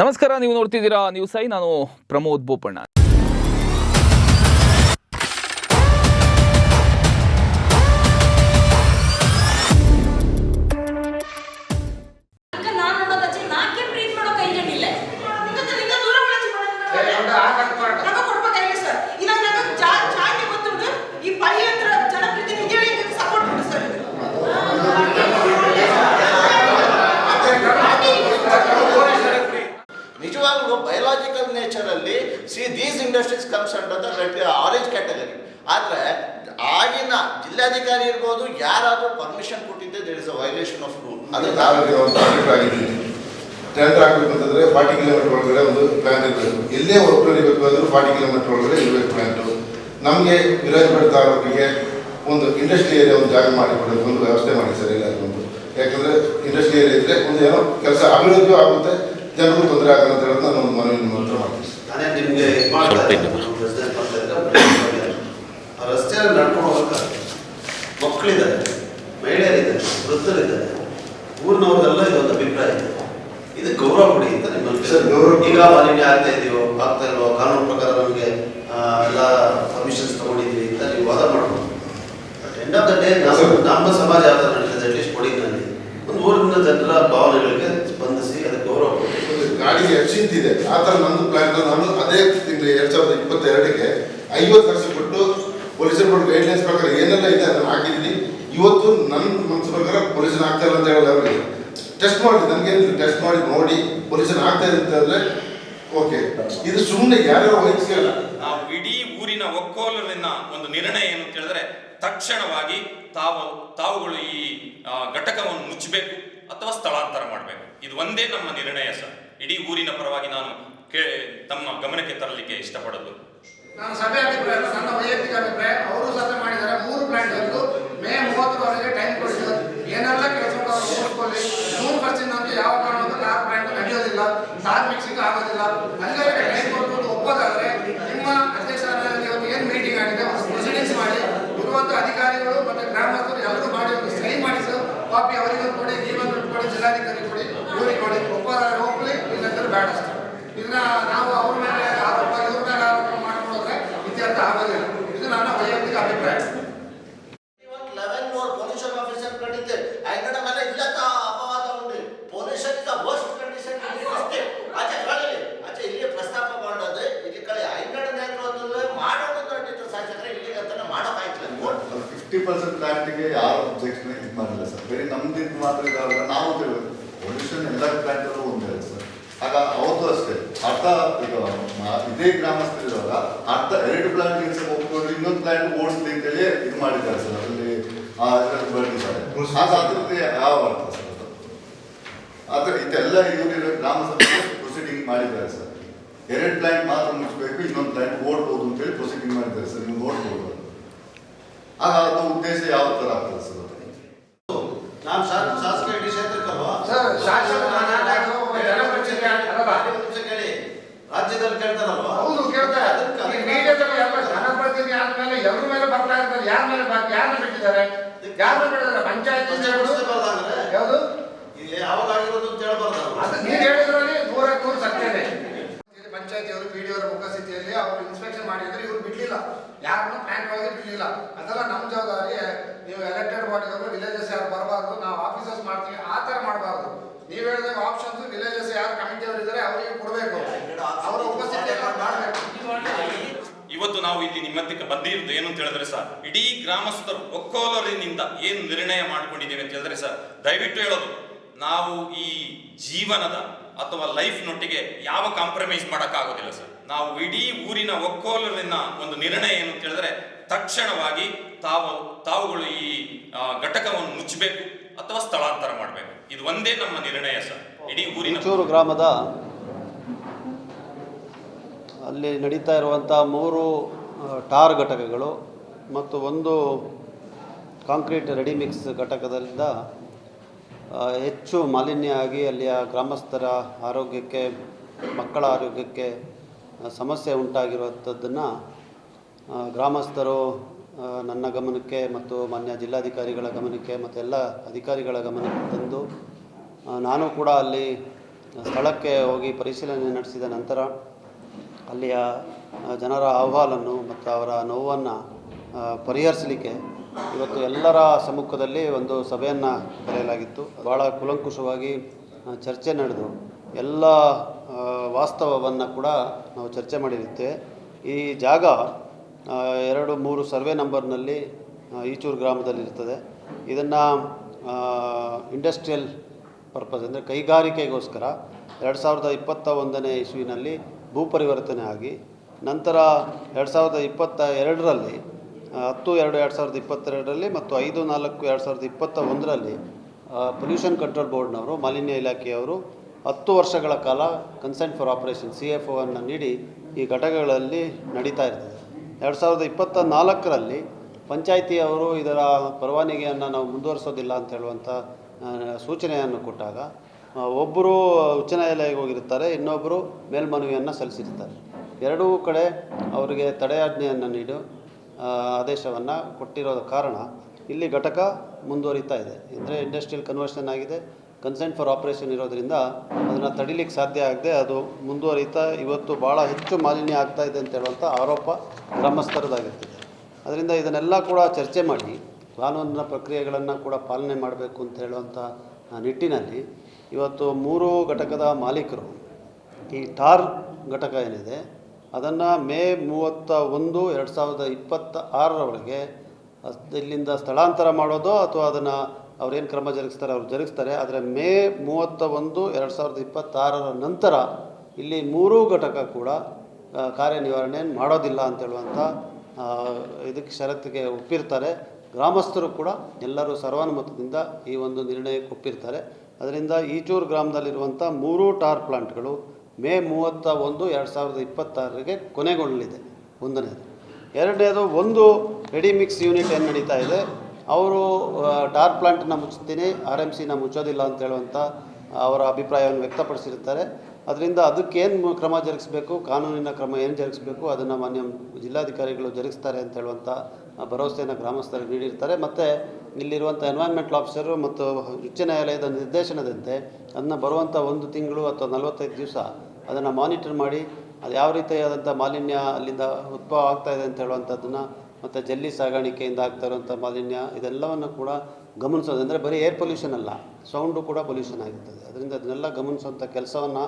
ನಮಸ್ಕಾರ ನೀವು ನೋಡ್ತಿದ್ದೀರಾ ನ್ಯೂಸ್ ಐ ನಾನು ಪ್ರಮೋದ್ ಬೋಪಣ್ಣ. ಇಂಡಸ್ಟ್ರೀಸ್ ಕಮ್ಸ್ ಅಂತ ಆರೆಂಜ್ ಕ್ಯಾಟಗರಿ ಆದರೆ ಆಗಿನ ಜಿಲ್ಲಾಧಿಕಾರಿ ಇರ್ಬೋದು ಯಾರಾದರೂ ಪರ್ಮಿಷನ್ ಕೊಟ್ಟಿದ್ದೆ there is a violation of rule ಅದು ಟೆಂಡರ್ ಆಗಬೇಕು ಅಂತಂದ್ರೆ ಫಾರ್ಟಿ ಕಿಲೋಮೀಟರ್ ಒಳಗಡೆ ಒಂದು ಪ್ಲಾಂಟ್ ಇರಬೇಕು ಎಲ್ಲೇ ವರ್ಕ್ ಇರಬೇಕು ಅಂದ್ರೆ ಫಾರ್ಟಿ ಕಿಲೋಮೀಟರ್ ಒಳಗಡೆ ಇರಬೇಕು ಪ್ಲಾಂಟು ನಮಗೆ ವಿರೋಧ ಪಡ್ತಾ ಅವರಿಗೆ ಒಂದು ಇಂಡಸ್ಟ್ರಿ ಏರಿಯಾ ಒಂದು ಜಾಗ ಮಾಡಿ ಕೊಡಬೇಕು ಒಂದು ವ್ಯವಸ್ಥೆ ಮಾಡಿ ಸರ್ ಇಲ್ಲ ಒಂದು ಯಾಕಂದ್ರೆ ಇಂಡಸ್ಟ್ರಿ ಏರಿಯಾ ಇದ್ರೆ ಒಂದು ಏನೋ ಕೆಲಸ ಅಭಿವೃದ್ಧಿ ಆಗುತ್ತೆ ಜನರಿಗೂ ತೊಂದರೆ ಆಗಲ್ಲ ಅಂತ ಹೇಳೋದು ನಾನು ಒಂದು ಮನವಿ ನಿಮ್ಮ ಹತ್ರ ಮಾಡ್ತೀನಿ ಇಲ್ಲಿ business ಆ ರಸ್ತೆಯಲ್ಲಿ ನಡ್ಕೊಂಡು ಹೋಗ್ಬೇಕಾದ್ರೆ ಮಕ್ಕಳಿದ್ದಾರೆ ಮಹಿಳೆಯರಿದ್ದಾರೆ ವೃದ್ಧರಿದ್ದಾರೆ. ಊರಿನವ್ರಿಗೆಲ್ಲ ಇದೊಂದು ಅಭಿಪ್ರಾಯ. ಇದೆ ಇದು ಗೌರವ ಕೊಡಿ ಅಂತ ನಿಮ್ಮಲ್ಲಿ ಸರ್, ಗೌರವ. ಈಗ ಮಾಲಿನ್ಯ ಆಗ್ತಾ ಇದೆಯೋ ಆಗ್ತಾ ಇಲ್ವೋ ಕಾನೂನು ಪ್ರಕಾರ ನಮಗೆ ಎಲ್ಲ ಪರ್ಮಿಷನ್ಸ್ ತಗೊಂಡಿದ್ವಿ ಅಂತ ನೀವು ವಾದ ಮಾಡ್ಬೋದು. But end of the day. ನಮ್ಮ ಸಮಾಜ ಯಾವ ಥರ ನಡೀತದೆ ಅಟ್ಲೀಸ್ಟ್ ಕೊಡಿ ನನಗೆ ಒಂದು ಊರಿನ ಜನರ ಭಾವನೆಗಳಿಗೆ ಸ್ಪಂದಿಸಿ ಅದಕ್ಕೆ ಗೌರವ ಕೊಡಿ ಒಂದು ಎಫ್ಸಿಂತ್ ಇದೆ. ಆ ಥರ ನಂದು ಪ್ಲಾನ್ ನಾನು ಅದೇ ತಿಂಗಳು ಎರಡು ಸಾವಿರದ ಇಪ್ಪತ್ತೆರಡಕ್ಕೆ ಐವತ್ತು ಲಕ್ಷ ಕೊಟ್ಟು ಪೊಲೀಸರು ಕೊಟ್ಟು ಗೈಡ್ಲೈನ್ಸ್ ಪ್ರಕಾರ ಏನೆಲ್ಲ ಇದೆ ಅದನ್ನು ಹಾಕಿದ್ದೀನಿ. ಇವತ್ತು ನನ್ನ ಮನಸ್ಸು ಪ್ರಕಾರ ಪೊಲೀಸರು ಆಗ್ತಾ ಇಲ್ಲ ಅಂತ ಹೇಳೋದು ಅವರಿಗೆ ಟೆಸ್ಟ್ ಮಾಡಿ ನನಗೇನು ಟೆಸ್ಟ್ ಮಾಡಿ, ನೋಡಿ ಪೊಲೀಸರು ಆಗ್ತಾ ಇದೆ ಅಂತಂದರೆ ಓಕೆ ಇದು ಸುಮ್ಮನೆ ಯಾರ್ಯಾರು ವಹಿಸ್ಕೊಳ್ಳ ನಾವು ಇಡೀ ಊರಿನ ಒಕ್ಕೋಲರಿನ ಒಂದು ನಿರ್ಣಯ ಏನು ಅಂತ ತಕ್ಷಣವಾಗಿ ತಾವು, ತಾವುಗಳು ಈ ಘಟಕವನ್ನು ಮುಚ್ಚಬೇಕು ಅಥವಾ ಸ್ಥಳಾಂತರ ಮಾಡಬೇಕು. ಇದು ಒಂದೇ ನಮ್ಮ ನಿರ್ಣಯ ಸರ್. ಇಡೀ ಊರಿನ ಪರವಾಗಿ ನಾನು ಕೇ ತಮ್ಮ ಗಮನಕ್ಕೆ ತರಲಿಕ್ಕೆ ಇಷ್ಟಪಡೋದು. ನಾನು ಸಭೆ ಅಭಿಪ್ರಾಯ ಅಲ್ಲ, ನನ್ನ ವೈಯಕ್ತಿಕ ಅಭಿಪ್ರಾಯ. ಅವರು ಸಭೆ ಮಾಡಿದ್ದಾರೆ ಮೂರು ಪ್ಲಾಂಟ್ ಬಂದು ಮೇ ಮೂವತ್ತರವರೆಗೆ ಟೈಮ್ ಕೊಡಿಸಿದ್ರು ಏನೆಲ್ಲ ಕೆಲಸ ಮೂರು ಪರ್ಸೆಂಟ್ ನಮಗೆ ಯಾವ ಕಾರಣಕ್ಕೂ ನಾಲ್ಕು ಪ್ಲಾಂಟ್ ನಡೆಯೋದಿಲ್ಲ. ಮಿಕ್ಸಿಂಗ್ ಆಗೋದಿಲ್ಲ. ಅಲ್ಲಿವರೆಗೆ ಟೈಮ್ ಕೊಟ್ಟು ಒಪ್ಪೋದಾದ್ರೆ ನಿಮ್ಮ ಅಧ್ಯಕ್ಷರಲ್ಲಿ ಇವತ್ತು ಏನು ಮೀಟಿಂಗ್ ಆಗಿದೆ ಒಂದು ಪ್ರೊಸೀಡಿಂಗ್ಸ್ ಮಾಡಿ ಇರುವಂತ ಅಧಿಕಾರಿಗಳು ಮತ್ತೆ ಗ್ರಾಮಸ್ಥರು ಎಲ್ಲರೂ ಮಾಡಿ ಒಂದು ಸೈನ್ ಮಾಡಿ ಸರ್ ಕಾಪಿ ಅವರಿಗೂ ಕೊಡಿ ನೀವೊಂದು ಕೊಡಿ ಜಿಲ್ಲಾಧಿಕಾರಿ ಕೊಡಿ ಇವ್ರಿಗೆ ಕೊಡಿ ಒಪ್ಪೋದಾದ್ರೆ ಒಪ್ಪಲಿ ಇಲ್ಲಂದ್ರೆ ಬೇಡ ಅಷ್ಟೇ ಇದನ್ನ ನಾವು ಅವ್ರ ಮೇಲೆ ಆರೋಪ ಇವ್ರ ಮೇಲೆ ಆರೋಪ ಮಾಡ್ಕೊಂಡ್ರೆ ಇತ್ಯರ್ಥ ಆಗೋದಿಲ್ಲ ಇದು ನನ್ನ ವೈಯಕ್ತಿಕ ಅಭಿಪ್ರಾಯ ಇವತ್ತು ಲೆವೆನ್ ಮೋರ್ ಪೊಲ್ಯೂಷನ್ ಆಫೀಸರ್ ಕಂಡಿದ್ದೆ ಐಗಡ ಮೇಲೆ ಇಲ್ಲದ ಅಪವಾದ ಉಂಟು ಪೊಲ್ಯೂಷನ್ ಇಸ್ ವರ್ಸ್ಟ್ ಕಂಡೀಷನ್ ಅಷ್ಟೇ ಆಚೆ ಕಳಲಿ ಆಚೆ ಇಲ್ಲಿ ಪ್ರಸ್ತಾಪ ಮಾಡೋದು ಇಲ್ಲಿ ಕಳೆ ಐಗಡ ನೇತೃತ್ವದಲ್ಲಿ ಮಾಡೋದು ದೊಡ್ಡ ಶಾಸಕರೇ ಇಲ್ಲಿಗೆ ಅಂತ ಮಾಡೋಕ್ಕಾಯ್ತಿಲ್ಲ ಫಿಫ್ಟಿ ಪರ್ಸೆಂಟ್ ಪ್ಲಾಂಟಿಗೆ ಇದು ಮಾಡಿಲ್ಲ ಸರ್. ಬೇರೆ ನಮ್ದಿದ್ದು ಮಾತ್ರ ಇದಾವಲ್ಲ ನಾವು ತಿಳಿದು ಪೊಲ್ಯೂಷನ್ ಎಲ್ಲ ಪ್ಲಾಂಟಲ್ಲೂ ಒಂದೇ ಸರ್. ಆಗ ಅವತ್ತು ಅಷ್ಟೇ. ಅರ್ಥ ಈಗ ಇದೇ ಗ್ರಾಮಸ್ಥರಿರುವಾಗ ಅರ್ಥ ಎರಡು ಪ್ಲಾಂಟ್ ಕೆಲಸ ಒಪ್ಕೊಂಡು ಇನ್ನೊಂದು ಪ್ಲಾಂಟ್ ಓಡಿಸ್ಲಿ ಅಂತೇಳಿ ಇದು ಮಾಡಿದ್ದಾರೆ ಸರ್. ಅದರಲ್ಲಿ ಬರ್ತಿದ್ದಾರೆ ಆಗ ಅದ್ರದ್ದು ಯಾವ ಅರ್ಥ ಸರ್ ಅದು? ಆದರೆ ಇದೆಲ್ಲ ಇವರಿರೋ ಗ್ರಾಮ ಸಭೆ ಪ್ರೊಸೀಡಿಂಗ್ ಮಾಡಿದ್ದಾರೆ ಸರ್. ಎರಡು ಪ್ಲಾಂಟ್ ಮಾತ್ರ ಮುಚ್ಚಬೇಕು ಇನ್ನೊಂದು ಪ್ಲಾಂಟ್ ಓಡ್ಬೋದು ಅಂತೇಳಿ ಪ್ರೊಸೀಡಿಂಗ್ ಮಾಡಿದ್ದಾರೆ ಸರ್. ನೀವು ನೋಡ್ಬೋದು. ಆಗ ಅದು ಉದ್ದೇಶ ಯಾವ ಥರ ಆಗ್ತದೆ ಸರ್? ನಾನು ಶಾಸಕ ಇಡೀ ಕ್ಷೇತ್ರಕ್ಕಲ್ವಾ ಸರ್, ಶಾಸಕ ನಾನು. ಒಂದು ನಿಮಿಷ ಕೇಳಿ. ರಾಜ್ಯದಲ್ಲಿ ಕೇಳ್ತಾರಲ್ವಾ? ಹೌದು ಕೇಳ್ತಾರೆ. ಅದಕ್ಕೆ ಮೀಡಿಯಾದಲ್ಲಿ ಎಲ್ಲ ಜನಪ್ರತಿನಿಧಿ ಆದ್ಮೇಲೆ ಮೇಲೆ ಬರ್ತಾ ಇರ್ತಾರೆ? ಯಾರ ಮೇಲೆ ಬಾಕಿ ಯಾರನ್ನ ಬಿಟ್ಟಿದ್ದಾರೆ? ಯಾರನ್ನ ಬಿಟ್ಟಿದ್ದಾರೆ? ಪಂಚಾಯತ್ ಯಾವುದು? ಇಲ್ಲಿ ಯಾವಾಗ ಆಗಿರೋದು ಅಂತ ಹೇಳ್ಬಾರ್ದಲ್ವಾ ಅದು ನೀವು ಹೇಳಿದ್ರಲ್ಲಿ ನೂರ ನೂರು ಸತ್ಯನೇ ಪಂಚಾಯತಿ ಅವರು ಪಿ ಡಿ ಅವರು ಇನ್ಸ್ಪೆಕ್ಷನ್ ಮಾಡಿದ್ರೆ ಇವ್ರು ಬಿಡ್ಲಿಲ್ಲ. ಯಾರನ್ನು ಪ್ಲಾಂಟ್ ಒಳಗೆ ಬಿಡ್ಲಿಲ್ಲ. ಅದೆಲ್ಲ ನಮ್ಮ ಜವಾಬ್ದಾರಿ. ನೀವು ಎಲೆಕ್ಟೆಡ್ ಬಾಡಿದವರು ವಿಲೇಜಸ್ ಯಾರು ಬರಬಾರ್ದು ನಾವು ಆಫೀಸಸ್ ಮಾಡ್ತೀವಿ ಆ ಥರ ಮಾಡಬಾರ್ದು. ನೀವು ಹೇಳಿದಾಗ ಆಪ್ಷನ್ಸ್ ವಿಲೇಜಸ್ ಯಾರು ಕಮಿಟಿ ಅವರು ಇದ್ದಾರೆ ಅವರಿಗೆ ಕೊಡಬೇಕು. ಅವರ ಉಪಸ್ಥಿತಿಯಲ್ಲಿ ಅವ್ರು ಮಾಡಬೇಕು. ಇವತ್ತು ನಾವು ಇಲ್ಲಿ ನಿಮ್ಮಂತಕ್ಕೆ ಬಂದಿರೋದು ಏನು ಅಂತ ಹೇಳಿದ್ರೆ ಸರ್ ಇಡೀ ಗ್ರಾಮಸ್ಥರು ಒಕ್ಕೋಲರಿನಿಂದ ಏನು ನಿರ್ಣಯ ಮಾಡ್ಕೊಂಡಿದ್ದೇವೆ ಅಂತ ಹೇಳಿದ್ರೆ ಸರ್ ದಯವಿಟ್ಟು ಹೇಳೋದು ನಾವು ಈ ಜೀವನದ ಅಥವಾ ಲೈಫ್ನೊಟ್ಟಿಗೆ ಯಾವ ಕಾಂಪ್ರಮೈಸ್ ಮಾಡೋಕ್ಕಾಗೋದಿಲ್ಲ ಸರ್. ನಾವು ಇಡೀ ಊರಿನ ಒಕ್ಕೋಲರಿನ ಒಂದು ನಿರ್ಣಯ ಏನು ಅಂತ ಹೇಳಿದ್ರೆ ತಕ್ಷಣವಾಗಿ ತಾವು, ತಾವುಗಳು ಈ ಘಟಕವನ್ನು ಮುಚ್ಚಬೇಕು ಅಥವಾ ಸ್ಥಳಾಂತರ ಮಾಡಬೇಕು. ಇದು ಒಂದೇ ನಮ್ಮ ನಿರ್ಣಯ ಸರ್. ಇಡೀ ಊರಿನ ಗ್ರಾಮದ ಅಲ್ಲಿ ನಡೀತಾ ಇರುವಂಥ ಮೂರು ಟಾರ್ ಘಟಕಗಳು ಮತ್ತು ಒಂದು ಕಾಂಕ್ರೀಟ್ ರೆಡಿಮಿಕ್ಸ್ ಘಟಕದಿಂದ ಹೆಚ್ಚು ಮಾಲಿನ್ಯ ಆಗಿ ಅಲ್ಲಿಯ ಗ್ರಾಮಸ್ಥರ ಆರೋಗ್ಯಕ್ಕೆ, ಮಕ್ಕಳ ಆರೋಗ್ಯಕ್ಕೆ ಸಮಸ್ಯೆ ಉಂಟಾಗಿರುವಂಥದ್ದನ್ನು ಗ್ರಾಮಸ್ಥರು ನನ್ನ ಗಮನಕ್ಕೆ ಮತ್ತು ಮಾನ್ಯ ಜಿಲ್ಲಾಧಿಕಾರಿಗಳ ಗಮನಕ್ಕೆ ಮತ್ತು ಎಲ್ಲ ಅಧಿಕಾರಿಗಳ ಗಮನಕ್ಕೆ ತಂದು ನಾನು ಕೂಡ ಅಲ್ಲಿ ಸ್ಥಳಕ್ಕೆ ಹೋಗಿ ಪರಿಶೀಲನೆ ನಡೆಸಿದ ನಂತರ ಅಲ್ಲಿಯ ಜನರ ಅಹವಾಲನ್ನು ಮತ್ತು ಅವರ ನೋವನ್ನು ಪರಿಹರಿಸಲಿಕ್ಕೆ ಇವತ್ತು ಎಲ್ಲರ ಸಮ್ಮುಖದಲ್ಲಿ ಒಂದು ಸಭೆಯನ್ನು ಕರೆಯಲಾಗಿತ್ತು. ಭಾಳ ಕುಲಂಕುಷವಾಗಿ ಚರ್ಚೆ ನಡೆದು ಎಲ್ಲ ವಾಸ್ತವವನ್ನು ಕೂಡ ನಾವು ಚರ್ಚೆ ಮಾಡಿರುತ್ತೆ ಈ ಜಾಗ ಎರಡು ಮೂರು ಸರ್ವೆ ನಂಬರ್ನಲ್ಲಿ ಈಚೂರು ಗ್ರಾಮದಲ್ಲಿರ್ತದೆ. ಇದನ್ನು ಇಂಡಸ್ಟ್ರಿಯಲ್ ಪರ್ಪಸ್ ಅಂದರೆ ಕೈಗಾರಿಕೆಗೋಸ್ಕರ ಎರಡು ಸಾವಿರದ ಇಪ್ಪತ್ತ ಒಂದನೇ ಇಸ್ವಿನಲ್ಲಿ ಭೂ ಪರಿವರ್ತನೆ ಆಗಿ, ನಂತರ ಎರಡು ಸಾವಿರದ ಇಪ್ಪತ್ತ ಎರಡರಲ್ಲಿ, ಹತ್ತು ಎರಡು ಎರಡು ಸಾವಿರದ ಇಪ್ಪತ್ತೆರಡರಲ್ಲಿ ಮತ್ತು ಐದು ನಾಲ್ಕು ಎರಡು ಸಾವಿರದ ಇಪ್ಪತ್ತ ಒಂದರಲ್ಲಿ ಪೊಲ್ಯೂಷನ್ ಕಂಟ್ರೋಲ್ ಬೋರ್ಡ್ನವರು ಮಾಲಿನ್ಯ ಇಲಾಖೆಯವರು ಹತ್ತು ವರ್ಷಗಳ ಕಾಲ consent for operation C F ಒವನ್ನು ನೀಡಿ ಈ ಘಟಕಗಳಲ್ಲಿ ನಡೀತಾ ಇರ್ತದೆ. ಎರಡು ಸಾವಿರದ ಇಪ್ಪತ್ತ ನಾಲ್ಕರಲ್ಲಿ ಪಂಚಾಯಿತಿಯವರು ಇದರ ಪರವಾನಗಿಯನ್ನು ನಾವು ಮುಂದುವರಿಸೋದಿಲ್ಲ ಅಂತ ಹೇಳುವಂಥ ಸೂಚನೆಯನ್ನು ಕೊಟ್ಟಾಗ ಒಬ್ಬರು ಉಚ್ಚ ನ್ಯಾಯಾಲಯಕ್ಕೆ ಹೋಗಿರ್ತಾರೆ ಇನ್ನೊಬ್ಬರು ಮೇಲ್ಮನವಿಯನ್ನು ಸಲ್ಲಿಸಿರ್ತಾರೆ ಎರಡೂ ಕಡೆ ಅವರಿಗೆ ತಡೆಯಾಜ್ಞೆಯನ್ನು ನೀಡು ಆದೇಶವನ್ನು ಕೊಟ್ಟಿರೋದ ಕಾರಣ ಇಲ್ಲಿ ಘಟಕ ಮುಂದುವರಿತಾ ಇದೆ. ಅಂದರೆ ಇಂಡಸ್ಟ್ರಿಯಲ್ ಕನ್ವರ್ಷನ್ ಆಗಿದೆ ಕನ್ಸೆಂಟ್ ಫಾರ್ ಆಪರೇಷನ್ ಇರೋದ್ರಿಂದ ಅದನ್ನು ತಡಿಲಿಕ್ಕೆ ಸಾಧ್ಯ ಆಗದೆ ಅದು ಮುಂದುವರಿತಾ ಇವತ್ತು ಭಾಳ ಹೆಚ್ಚು ಮಾಲಿನ್ಯ ಆಗ್ತಾ ಇದೆ ಅಂತ ಹೇಳುವಂಥ ಆರೋಪ ಗ್ರಾಮಸ್ಥರದಾಗಿರ್ತದೆ. ಅದರಿಂದ ಇದನ್ನೆಲ್ಲ ಕೂಡ ಚರ್ಚೆ ಮಾಡಿ ಕಾನೂನಿನ ಪ್ರಕ್ರಿಯೆಗಳನ್ನು ಕೂಡ ಪಾಲನೆ ಮಾಡಬೇಕು ಅಂತ ಹೇಳುವಂಥ ನಿಟ್ಟಿನಲ್ಲಿ ಇವತ್ತು ಮೂರು ಘಟಕದ ಮಾಲೀಕರು, ಈ ಟಾರ್ ಘಟಕ ಏನಿದೆ, ಅದನ್ನು ಮೇ ಮೂವತ್ತ ಒಂದು ಎರಡು ಸಾವಿರದ ಇಪ್ಪತ್ತ ಆರರವರೆಗೆ ಇಲ್ಲಿಂದ ಸ್ಥಳಾಂತರ ಮಾಡೋದು ಅಥವಾ ಅದನ್ನು ಅವ್ರೇನು ಕ್ರಮ ಜರುಗಿಸ್ತಾರೆ, ಅವ್ರು ಜರುಗಿಸ್ತಾರೆ. ಆದರೆ ಮೇ ಮೂವತ್ತ ಒಂದು ಎರಡು ಸಾವಿರದ ಇಪ್ಪತ್ತಾರರ ನಂತರ ಇಲ್ಲಿ ಮೂರೂ ಘಟಕ ಕೂಡ ಕಾರ್ಯನಿರ್ವಹಣೆಯನ್ನು ಮಾಡೋದಿಲ್ಲ ಅಂತ ಹೇಳುವಂಥ ಇದಕ್ಕೆ ಷರತ್ತಿಗೆ ಒಪ್ಪಿರ್ತಾರೆ. ಗ್ರಾಮಸ್ಥರು ಕೂಡ ಎಲ್ಲರೂ ಸರ್ವಾನುಮತದಿಂದ ಈ ಒಂದು ನಿರ್ಣಯಕ್ಕೆ ಒಪ್ಪಿರ್ತಾರೆ. ಅದರಿಂದ ಈಚೂರು ಗ್ರಾಮದಲ್ಲಿರುವಂಥ ಮೂರೂ ಟಾರ್ ಪ್ಲಾಂಟ್ಗಳು ಮೇ ಮೂವತ್ತ ಒಂದು ಎರಡು ಸಾವಿರದ ಇಪ್ಪತ್ತಾರರಿಗೆ ಕೊನೆಗೊಳ್ಳಲಿದೆ. ಒಂದನೇದು. ಎರಡನೇದು, ಒಂದು ರೆಡಿಮಿಕ್ಸ್ ಯೂನಿಟ್ ಏನು ನಡೀತಾ ಇದೆ? ಅವರು ಟಾರ್ ಪ್ಲಾಂಟನ್ನು ಮುಚ್ಚುತ್ತೀನಿ, ಆರ್ ಎಂ ಸಿನ ಮುಚ್ಚೋದಿಲ್ಲ ಅಂತ ಹೇಳುವಂಥ ಅವರ ಅಭಿಪ್ರಾಯವನ್ನು ವ್ಯಕ್ತಪಡಿಸಿರ್ತಾರೆ ಅದರಿಂದ ಅದಕ್ಕೇನು ಕ್ರಮ ಜರುಗಿಸಬೇಕು, ಕಾನೂನಿನ ಕ್ರಮ ಏನು ಜರುಗಿಸಬೇಕು, ಅದನ್ನು ಮಾನ್ಯ ಜಿಲ್ಲಾಧಿಕಾರಿಗಳು ಜರುಗಿಸ್ತಾರೆ ಅಂತ ಹೇಳುವಂಥ ಭರವಸೆಯನ್ನು ಗ್ರಾಮಸ್ಥರಿಗೆ ನೀಡಿರ್ತಾರೆ. ಮತ್ತು ಇಲ್ಲಿರುವಂಥ ಎನ್ವೈರ್ಮೆಂಟಲ್ ಆಫೀಸರು ಮತ್ತು ಉಚ್ಚ ನ್ಯಾಯಾಲಯದ ನಿರ್ದೇಶನದಂತೆ ಅದನ್ನು ಬರುವಂಥ ಒಂದು ತಿಂಗಳು ಅಥವಾ ನಲವತ್ತೈದು ದಿವಸ ಅದನ್ನು ಮಾನಿಟರ್ ಮಾಡಿ, ಅದು ಯಾವ ರೀತಿಯಾದಂಥ ಮಾಲಿನ್ಯ ಅಲ್ಲಿಂದ ಉದ್ಭವ ಆಗ್ತಾಯಿದೆ ಅಂತ ಹೇಳುವಂಥದ್ದನ್ನು ಮತ್ತು ಜಲ್ಲಿ ಸಾಗಾಣಿಕೆಯಿಂದ ಆಗ್ತಾ ಇರುವಂಥ ಮಾಲಿನ್ಯ ಇದೆಲ್ಲವನ್ನು ಕೂಡ ಗಮನಿಸೋದು. ಅಂದರೆ ಬರೀ ಏರ್ ಪೊಲ್ಯೂಷನ್ ಅಲ್ಲ ಸೌಂಡು ಕೂಡ ಪೊಲ್ಯೂಷನ್ ಆಗಿರ್ತದೆ. ಅದರಿಂದ ಅದನ್ನೆಲ್ಲ ಗಮನಿಸುವಂಥ ಕೆಲಸವನ್ನು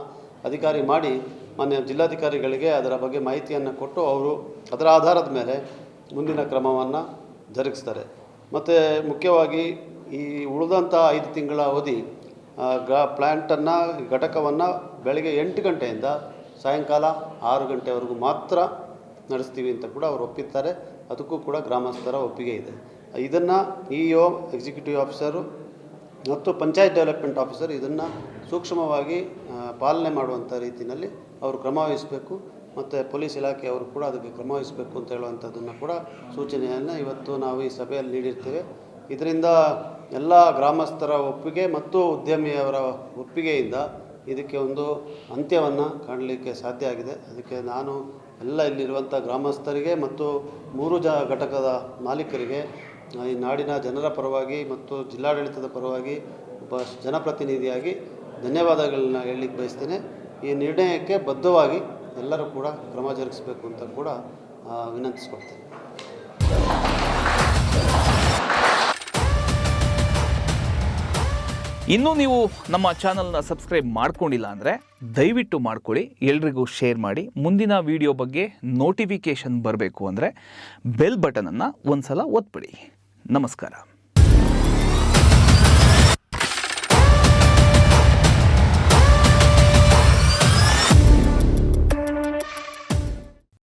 ಅಧಿಕಾರಿ ಮಾಡಿ ಮಾನ್ಯ ಜಿಲ್ಲಾಧಿಕಾರಿಗಳಿಗೆ ಅದರ ಬಗ್ಗೆ ಮಾಹಿತಿಯನ್ನು ಕೊಟ್ಟು ಅವರು ಅದರ ಆಧಾರದ ಮೇಲೆ ಮುಂದಿನ ಕ್ರಮವನ್ನು ಜರುಗಿಸ್ತಾರೆ. ಮತ್ತು ಮುಖ್ಯವಾಗಿ ಈ ಉಳಿದಂಥ ಐದು ತಿಂಗಳ ಅವಧಿ ಗ ಪ್ಲ್ಯಾಂಟನ್ನು ಘಟಕವನ್ನು ಬೆಳಗ್ಗೆ ಎಂಟು ಗಂಟೆಯಿಂದ ಸಾಯಂಕಾಲ ಆರು ಗಂಟೆವರೆಗೂ ಮಾತ್ರ ನಡೆಸ್ತೀವಿ ಅಂತ ಕೂಡ ಅವರು ಒಪ್ಪಿರ್ತಾರೆ. ಅದಕ್ಕೂ ಕೂಡ ಗ್ರಾಮಸ್ಥರ ಒಪ್ಪಿಗೆ ಇದೆ. ಇದನ್ನು ಇ ಒ ಎಕ್ಸಿಕ್ಯೂಟಿವ್ ಆಫೀಸರು ಮತ್ತು ಪಂಚಾಯತ್ ಡೆವಲಪ್ಮೆಂಟ್ ಆಫೀಸರ್ ಇದನ್ನು ಸೂಕ್ಷ್ಮವಾಗಿ ಪಾಲನೆ ಮಾಡುವಂಥ ರೀತಿಯಲ್ಲಿ ಅವರು ಕ್ರಮ ವಹಿಸಬೇಕು ಮತ್ತು ಪೊಲೀಸ್ ಇಲಾಖೆಯವರು ಕೂಡ ಅದಕ್ಕೆ ಕ್ರಮ ವಹಿಸಬೇಕು ಅಂತ ಹೇಳುವಂಥದ್ದನ್ನು ಕೂಡ ಸೂಚನೆಯನ್ನು ಇವತ್ತು ನಾವು ಈ ಸಭೆಯಲ್ಲಿ ನೀಡಿರ್ತೇವೆ. ಇದರಿಂದ ಎಲ್ಲ ಗ್ರಾಮಸ್ಥರ ಒಪ್ಪಿಗೆ ಮತ್ತು ಉದ್ಯಮಿಯವರ ಒಪ್ಪಿಗೆಯಿಂದ ಇದಕ್ಕೆ ಒಂದು ಅಂತ್ಯವನ್ನು ಕಾಣಲಿಕ್ಕೆ ಸಾಧ್ಯ ಆಗಿದೆ. ಅದಕ್ಕೆ ನಾನು ಎಲ್ಲ ಇಲ್ಲಿರುವಂಥ ಗ್ರಾಮಸ್ಥರಿಗೆ ಮತ್ತು ಮೂರು ಜ ಘಟಕದ ಮಾಲೀಕರಿಗೆ ಈ ನಾಡಿನ ಜನರ ಪರವಾಗಿ ಮತ್ತು ಜಿಲ್ಲಾಡಳಿತದ ಪರವಾಗಿ ಒಬ್ಬ ಜನಪ್ರತಿನಿಧಿಯಾಗಿ ಧನ್ಯವಾದಗಳನ್ನ ಹೇಳಲಿಕ್ಕೆ ಬಯಸ್ತೇನೆ. ಈ ನಿರ್ಣಯಕ್ಕೆ ಬದ್ಧವಾಗಿ ಎಲ್ಲರೂ ಕೂಡ ಕ್ರಮ ಜರುಗಿಸಬೇಕು ಅಂತ ಕೂಡ ವಿನಂತಿಸ್ಕೊಳ್ತೇನೆ. ಇನ್ನೂ ನೀವು ನಮ್ಮ ಚಾನಲ್ನ ಸಬ್ಸ್ಕ್ರೈಬ್ ಮಾಡ್ಕೊಂಡಿಲ್ಲ ಅಂದರೆ ದಯವಿಟ್ಟು ಮಾಡ್ಕೊಳ್ಳಿ, ಎಲ್ರಿಗೂ ಶೇರ್ ಮಾಡಿ. ಮುಂದಿನ ವಿಡಿಯೋ ಬಗ್ಗೆ ನೋಟಿಫಿಕೇಷನ್ ಬರಬೇಕು ಅಂದರೆ ಬೆಲ್ ಬಟನನ್ನು ಒಂದು ಸಲ ಒತ್ಬಿಡಿ. ನಮಸ್ಕಾರ.